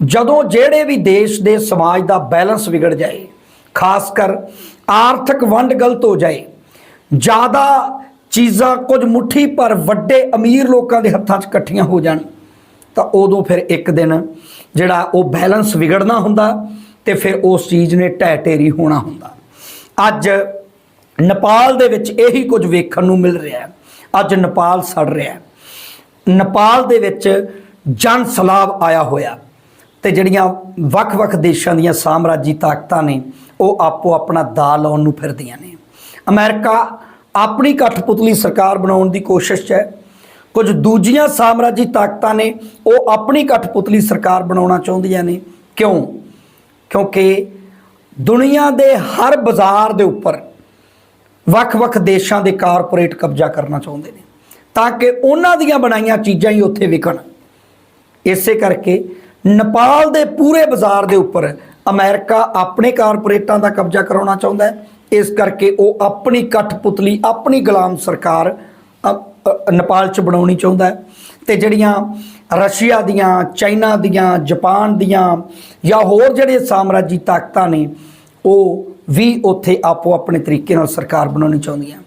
ਜਦੋਂ ਜਿਹੜੇ ਵੀ ਦੇਸ਼ ਦੇ ਸਮਾਜ ਦਾ ਬੈਲੈਂਸ ਵਿਗੜ ਜਾਏ, ਖਾਸ ਕਰ ਆਰਥਿਕ ਵੰਡ ਗਲਤ ਹੋ ਜਾਏ, ਜ਼ਿਆਦਾ ਚੀਜ਼ਾਂ ਕੁਝ ਮੁੱਠੀ ਪਰ ਵੱਡੇ ਅਮੀਰ ਲੋਕਾਂ ਦੇ ਹੱਥਾਂ 'ਚ ਇਕੱਠੀਆਂ ਹੋ ਜਾਣ, ਤਾਂ ਉਦੋਂ ਫਿਰ ਇੱਕ ਦਿਨ ਜਿਹੜਾ ਉਹ ਬੈਲੈਂਸ ਵਿਗੜਨਾ ਹੁੰਦਾ ਤੇ ਫਿਰ ਉਸ ਚੀਜ਼ ਨੇ ਢਹਿ ਢੇਰੀ ਹੋਣਾ ਹੁੰਦਾ। ਅੱਜ ਨੇਪਾਲ ਦੇ ਵਿੱਚ ਇਹੀ ਕੁਝ ਵੇਖਣ ਨੂੰ ਮਿਲ ਰਿਹਾ ਹੈ। ਅੱਜ ਨੇਪਾਲ ਸੜ ਰਿਹਾ ਹੈ। ਨੇਪਾਲ ਦੇ ਵਿੱਚ ਜਨ ਸਲਾਬ ਆਇਆ ਹੋਇਆ। ਤੇ ਜਿਹੜੀਆਂ ਵੱਖ-ਵੱਖ ਦੇਸ਼ਾਂ ਦੀਆਂ ਸਾਮਰਾਜੀ ਤਾਕਤਾਂ ਨੇ, ਉਹ ਆਪੋ ਆਪਣਾ ਦਾ ਲਾਉਣ ਨੂੰ ਫਿਰਦੀਆਂ ਨੇ। ਅਮਰੀਕਾ ਆਪਣੀ ਕਠਪੁਤਲੀ ਸਰਕਾਰ ਬਣਾਉਣ ਦੀ ਕੋਸ਼ਿਸ਼ 'ਚ ਹੈ। ਕੁਝ ਦੂਜੀਆਂ ਸਾਮਰਾਜੀ ਤਾਕਤਾਂ ਨੇ, ਉਹ ਆਪਣੀ ਕਠਪੁਤਲੀ ਸਰਕਾਰ ਬਣਾਉਣਾ ਚਾਹੁੰਦੀਆਂ ਨੇ। ਕਿਉਂ? ਕਿਉਂਕਿ ਦੁਨੀਆ ਦੇ ਹਰ ਬਾਜ਼ਾਰ ਦੇ ਉੱਪਰ ਵੱਖ-ਵੱਖ ਦੇਸ਼ਾਂ ਦੇ ਕਾਰਪੋਰੇਟ ਕਬਜ਼ਾ ਕਰਨਾ ਚਾਹੁੰਦੇ ਨੇ। ਤਾਂ ਕਿ ਉਹਨਾਂ ਦੀਆਂ ਬਣਾਈਆਂ ਚੀਜ਼ਾਂ ਹੀ ਉੱਥੇ ਵਿਕਣ। ਇਸੇ ਕਰਕੇ ਨੇਪਾਲ ਦੇ ਪੂਰੇ ਬਾਜ਼ਾਰ ਦੇ ਉੱਪਰ ਅਮਰੀਕਾ ਆਪਣੇ ਕਾਰਪੋਰੇਟਾਂ ਦਾ ਕਬਜ਼ਾ ਕਰਾਉਣਾ ਚਾਹੁੰਦਾ ਹੈ। ਇਸ ਕਰਕੇ ਉਹ ਆਪਣੀ ਕਠਪੁਤਲੀ, ਆਪਣੀ ਗੁਲਾਮ ਸਰਕਾਰ ਨੇਪਾਲ 'ਚ ਬਣਾਉਣੀ ਚਾਹੁੰਦਾ ਹੈ। ਤੇ ਜਿਹੜੀਆਂ ਰਸ਼ੀਆ ਦੀਆਂ, ਚਾਈਨਾ ਦੀਆਂ, ਜਾਪਾਨ ਦੀਆਂ ਜਾਂ ਹੋਰ ਜਿਹੜੇ ਸਾਮਰਾਜੀ ਤਾਕਤਾਂ ਨੇ, ਉਹ ਵੀ ਉੱਥੇ ਆਪੋ ਆਪਣੇ ਤਰੀਕੇ ਨਾਲ ਸਰਕਾਰ ਬਣਾਉਣੀ ਚਾਹੁੰਦੀਆਂ।